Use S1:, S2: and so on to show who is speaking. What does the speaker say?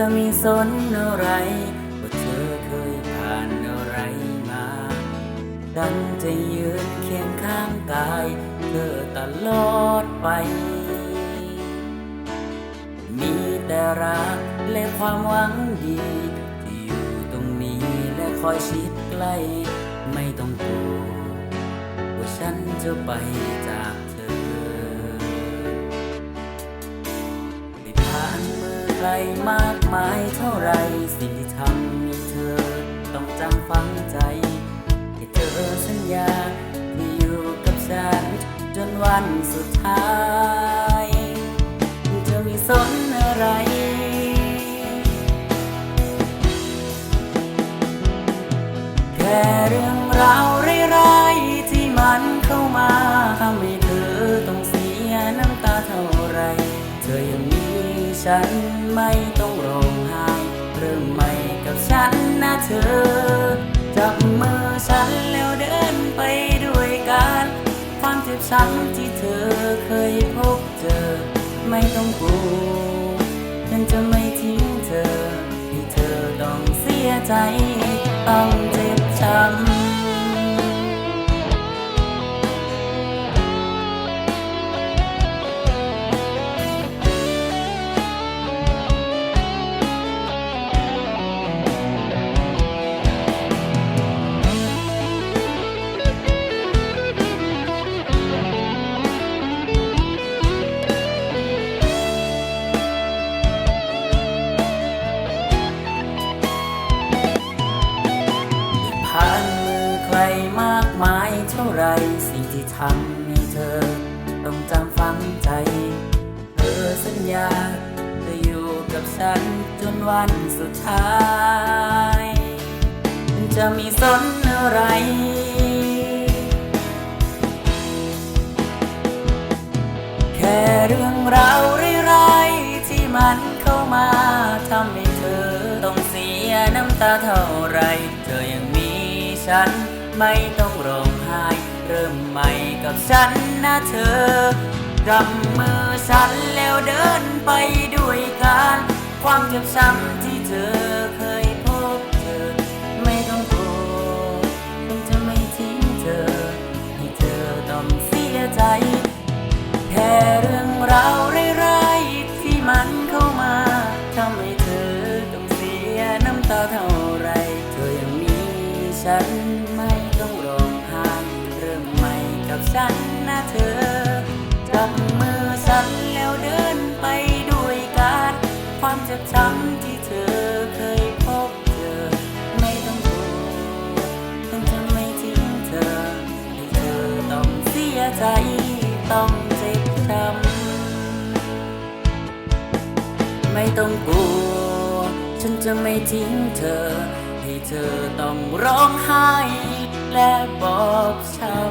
S1: จะมีสนอะไรว่าเธอเคยผ่านอะไรมาดันจะยืนเคียงข้างกายเธอตลอดไป มีแต่รักและความหวังดี ที่อยู่ตรงนี้และคอยชิดใกล้ ไม่ต้องกลัวว่าฉันจะไปจาก มือไกลมากมายเท่าไร สิ่งที่ทำให้เธอ ต้องจำฝังใจให้เธอสัญญาที่อยู่กับฉัน จนวันสุดท้ายจะมีสนอะไรแค่เรื่องราว ฉันไม่ต้องร้องไห้เริ่มใหม่กับฉันนะเธอ จับมือฉันแล้วเดินไปด้วยกัน ความเจ็บช้ำที่เธอเคยพบเจอ ไม่ต้องกลัวฉันจะไม่ทิ้งเธอ ให้เธอต้องเสียใจต้อง สิ่งที่ทำให้เธอ ต้องจำฝังใจ เธอสัญญาจะอยู่กับฉันจนวันสุดท้าย จะมีสนอะไรแค่เรื่องราวร้ายๆที่มันเข้ามาทำให้เธอ ต้องเสียน้ำตาเท่าไร เธอยังมีฉันไม่ต้องร้อง ริ่มใหม่กับฉันนะเธอจับมือฉันแล้วเดินไปด้วยกัน ความเจ็บช้ำที่เธอเคยพบเจอ ไม่ต้องกลัวฉันจะไม่ทิ้งเธอ ให้เธอต้องเสียใจ แค่เรื่องราวร้ายๆที่มันเข้ามาทำให้เธอต้องเสียน้ำตาเท่าไร เธอยังมีฉัน กับฉันนะเธอ จับมือฉันแล้วเดินไปด้วยกัน ความเจ็บช้ำที่เธอเคยพบเจอ ไม่ต้องกลัวฉันจะไม่ทิ้งเธอให้เธอต้องเสียใจต้องเจ็บช้ำไม่ต้องกลัวฉันจะไม่ทิ้งเธอ ให้เธอต้องร้องไห้และบอบช้